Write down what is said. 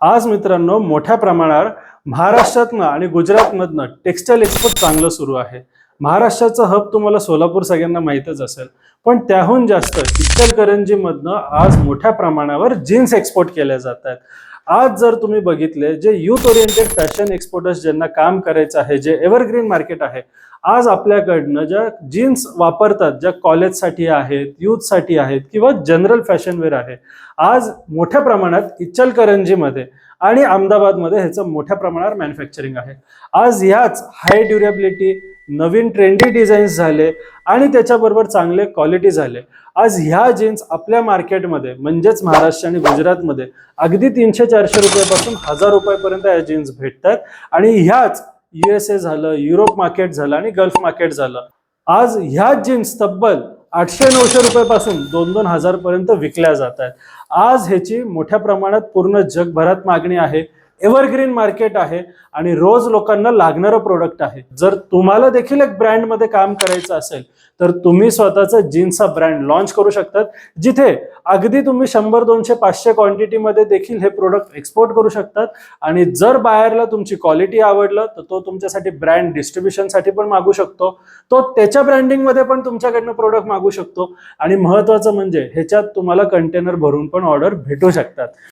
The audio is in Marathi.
आज मित्रांनो मोठ्या प्रमाणावर महाराष्ट्रातनं आणि गुजरातमधनं टेक्स्टाईल एक्सपोर्ट चांगलं सुरू आहे. महाराष्ट्राचं हब तुम्हाला सोलापूर सगळ्यांना माहीतच असेल. पण त्याहून जास्त इचलकरंजीमधनं आज मोठ्या प्रमाणावर जीन्स एक्सपोर्ट केल्या जात आहेत. आज जर तुम्ही बघितले जे युथ ओरिएंटेड फॅशन एक्सपोर्टर्स ज्यांना काम करायचं आहे जे एव्हरग्रीन मार्केट आहे आज आपल्याकडनं ज्या जीन्स वापरतात ज्या कॉलेजसाठी आहेत युथसाठी आहेत किंवा जनरल फॅशनवेअर आहे आज मोठ्या प्रमाणात इचलकरंजीमध्ये आणि अहमदाबादमध्ये ह्याचं मोठ्या प्रमाणावर मॅन्युफॅक्चरिंग आहे. आज ह्याच हाय ड्युरेबिलिटी नवीन ट्रेंडी डिझाईन्स झाले आणि त्याच्याबरोबर चांगले क्वालिटी झाले. आज ह्या जीन्स आपल्या मार्केटमध्ये म्हणजेच महाराष्ट्र आणि गुजरातमध्ये अगदी तीनशे चारशे रुपयापासून हजार रुपयापर्यंत या जीन्स भेटतात आणि ह्याच यू एस ए झालं युरोप मार्केट झालं आणि गल्फ मार्केट झालं. आज ह्या जीन्स तब्बल आठशे नऊशे रुपयापासून दोन दोन हजारपर्यंत विकल्या जात आहेत आज ह्याची मोठ्या प्रमाणात पूर्ण जगभरात मागणी आहे. एव्हरग्रीन मार्केट आहे आणि रोज लोकांना लागणारं प्रोडक्ट आहे. जर तुम्हाला देखील एक ब्रँडमध्ये काम करायचं असेल तर तुम्ही स्वतःचा जीन्सचा ब्रँड लॉन्च करू शकतात जिथे अगदी तुम्ही शंभर दोनशे पाचशे क्वांटिटीमध्ये देखील हे प्रोडक्ट एक्सपोर्ट करू शकतात. आणि जर बाहेरला तुमची क्वालिटी आवडलं तर तो तुमच्यासाठी ब्रँड डिस्ट्रीब्युशनसाठी पण मागू शकतो. तो त्याच्या ब्रँडिंगमध्ये पण तुमच्याकडनं प्रोडक्ट मागू शकतो. आणि महत्त्वाचं म्हणजे ह्याच्यात तुम्हाला कंटेनर भरून पण ऑर्डर भेटू शकतात.